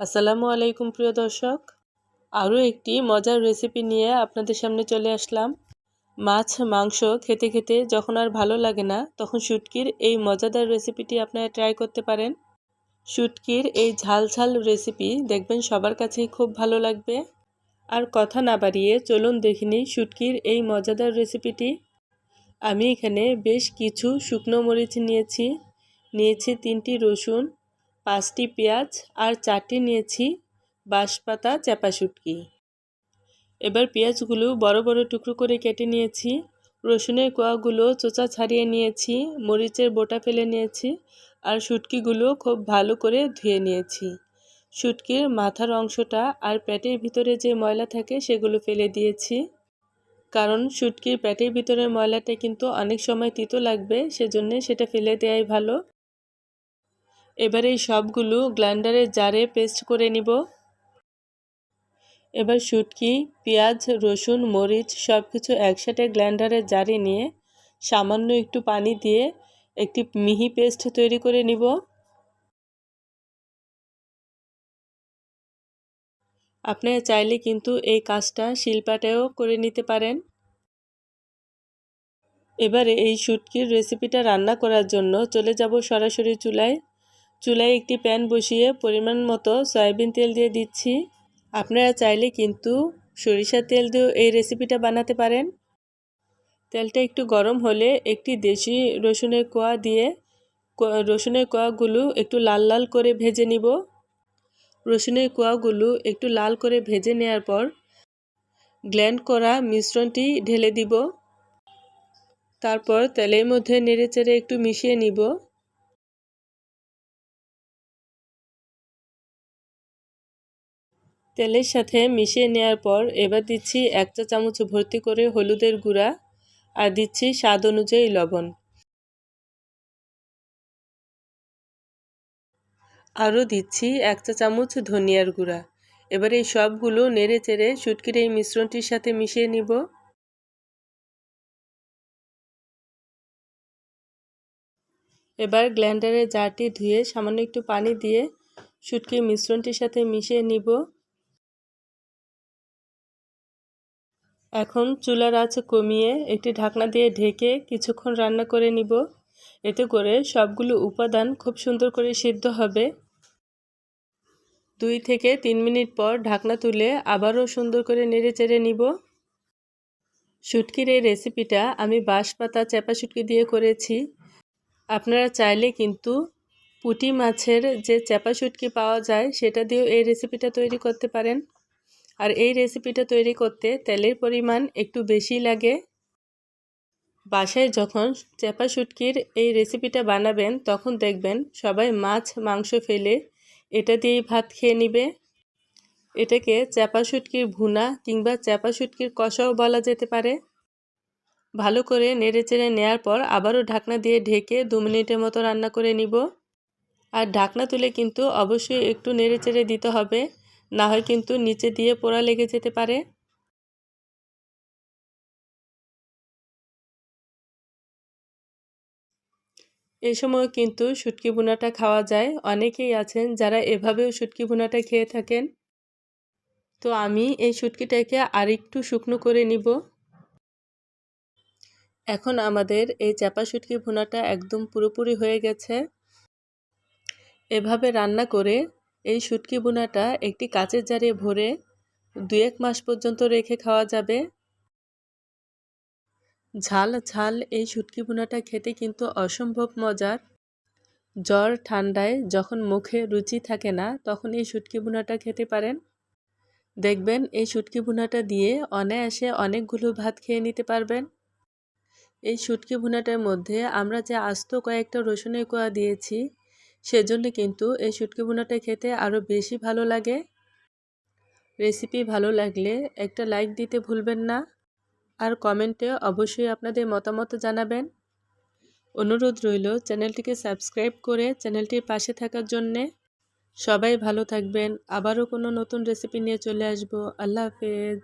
আসসালামু আলাইকুম, প্রিয় দর্শক। আরও একটি মজার রেসিপি নিয়ে আপনাদের সামনে চলে আসলাম। মাছ, মাংস খেতে খেতে যখন আর ভালো লাগে না, তখন শুটকির এই মজাদার রেসিপিটি আপনারা ট্রাই করতে পারেন। শুটকির এই ঝাল ঝাল রেসিপি দেখবেন সবার কাছেই খুব ভালো লাগবে। আর কথা না বাড়িয়ে চলুন দেখিনি শুটকির এই মজাদার রেসিপিটি আমি এখানে বেশ কিছু শুকনো মরিচ নিয়েছি। নিয়েছি তিনটি রসুন পাঁচটি পেঁয়াজ আর চারটি নিয়েছি বাঁশপাতা চাপা শুটকি। এবার পেঁয়াজগুলো বড় বড় টুকরো করে কেটে নিয়েছি। রসুনের কোয়াগুলো চোচা ছাড়িয়ে নিয়েছি, মরিচের বোটা ফেলে নিয়েছি আর শুটকিগুলো খুব ভালো করে ধুয়ে নিয়েছি। শুটকির মাথার অংশটা আর পেটের ভিতরে যে ময়লা থাকে সেগুলো ফেলে দিয়েছি। কারণ শুটকির পেটের ভিতরে ময়লাটা কিন্তু অনেক সময় তিতো লাগবে, সেজন্য সেটা ফেলে দেওয়াই ভালো। এবার এই সবগুলো গ্লান্ডারের জারে পেস্ট করে নিব। এবার শুটকি, পেঁয়াজ, রসুন, মরিচ সব কিছু একসাথে গ্ল্যান্ডারের জারে নিয়ে সামান্য একটু পানি দিয়ে একটি মিহি পেস্ট তৈরি করে নিব। আপনারা চাইলে কিন্তু এই কাজটা শিল্পাটাও করে নিতে পারেন। এবারে এই শুটকির রেসিপিটা রান্না করার জন্য চলে যাব সরাসরি চুলায়। চুলায় একটি প্যান বসিয়ে পরিমাণ মতো সয়াবিন তেল দিয়ে দিচ্ছি। আপনারা চাইলে কিন্তু সরিষার তেল দিয়েও এই রেসিপিটা বানাতে পারেন। তেলটা একটু গরম হলে একটি দেশি রসুনের কোয়া দিয়ে রসুনের কোয়াগুলো একটু লাল লাল করে ভেজে নিব। রসুনের কোয়াগুলো একটু লাল করে ভেজে নেওয়ার পর গ্ল্যান্ড করা মিশ্রণটি ঢেলে দিব। তারপর তেলের মধ্যে নেড়ে চেড়ে একটু মিশিয়ে নিব। তেলের সাথে মিশিয়ে নেওয়ার পর এবার দিচ্ছি এক চা চামচ ভর্তি করে হলুদের গুঁড়া আর দিচ্ছি স্বাদ অনুযায়ী লবণ। আরও দিচ্ছি এক চা চামচ ধনিয়ার গুঁড়া। এবার এই সবগুলো নেড়ে চেড়ে শুটকির এই মিশ্রণটির সাথে মিশিয়ে নিব। এবার গ্ল্যান্ডারের জারটি ধুয়ে সামান্য একটু পানি দিয়ে শুটকির মিশ্রণটির সাথে মিশিয়ে নিব। এখন চুলার আঁচ কমিয়ে একটি ঢাকনা দিয়ে ঢেকে কিছুক্ষণ রান্না করে নিব। এতে করে সবগুলো উপাদান খুব সুন্দর করে সিদ্ধ হবে। দুই থেকে তিন মিনিট পর ঢাকনা তুলে আবারও সুন্দর করে নেড়ে চেড়ে নিব। শুটকির এই রেসিপিটা আমি বাঁশ পাতা চেপা শুটকি দিয়ে করেছি। আপনারা চাইলে কিন্তু পুটি মাছের যে চেপা শুটকি পাওয়া যায়, সেটা দিয়েও এই রেসিপিটা তৈরি করতে পারেন। আর এই রেসিপিটা তৈরি করতে তেলের পরিমাণ একটু বেশি লাগে। বাসায় যখন চেপা শুটকির এই রেসিপিটা বানাবেন, তখন দেখবেন সবাই মাছ, মাংস ফেলে এটা দিয়েই ভাত খেয়ে নিবে। এটাকে চেপা শুটকির ভুনা কিংবা চেপা শুটকির কষাও বলা যেতে পারে। ভালো করে নেড়ে চেড়ে নেওয়ার পর আবারও ঢাকনা দিয়ে ঢেকে দু মিনিটের মতো রান্না করে নিব। আর ঢাকনা তুলে কিন্তু অবশ্যই একটু নেড়ে চেড়ে দিতে হবে। না হয় কিন্তু নিচে দিয়ে পোড়া লেগে যেতে পারে। এই সময় কিন্তু শুটকি বোনাটা খাওয়া যায়। অনেকেই আছেন যারা এভাবেও শুটকি বোনাটা খেয়ে থাকেন। তো আমি এই শুটকিটাকে আরেকটু শুকনো করে নিব। এখন আমাদের এই চাপা শুটকি ভুনাটা একদম পুরোপুরি হয়ে গেছে। এভাবে রান্না করে এই শুটকি বোনাটা একটি কাচের জারে ভরে দু এক মাস পর্যন্ত রেখে খাওয়া যাবে। ঝাল ঝাল এই শুটকি বোনাটা খেতে কিন্তু অসম্ভব মজার। জ্বর, ঠান্ডায় যখন মুখে রুচি থাকে না, তখন এই শুটকি বোনাটা খেতে পারেন। দেখবেন এই শুটকি বোনাটা দিয়ে অনায়াসে অনেকগুলো ভাত খেয়ে নিতে পারবেন। এই শুটকি ভুনাটার মধ্যে আমরা যে আস্ত কয়েকটা রসুনের কোয়া দিয়েছি সেজন্য কিন্তু এই শুটকি ভুনাটা খেতে আরও বেশি ভালো লাগে। রেসিপি ভালো লাগলে একটা লাইক দিতে ভুলবেন না। আর কমেন্টে অবশ্যই আপনাদের মতামত জানাবেন। অনুরোধ রইল চ্যানেলটিকে সাবস্ক্রাইব করে চ্যানেলটির পাশে থাকার জন্যে। সবাই ভালো থাকবেন। আবারও কোনো নতুন রেসিপি নিয়ে চলে আসব। আল্লাহ হাফেজ।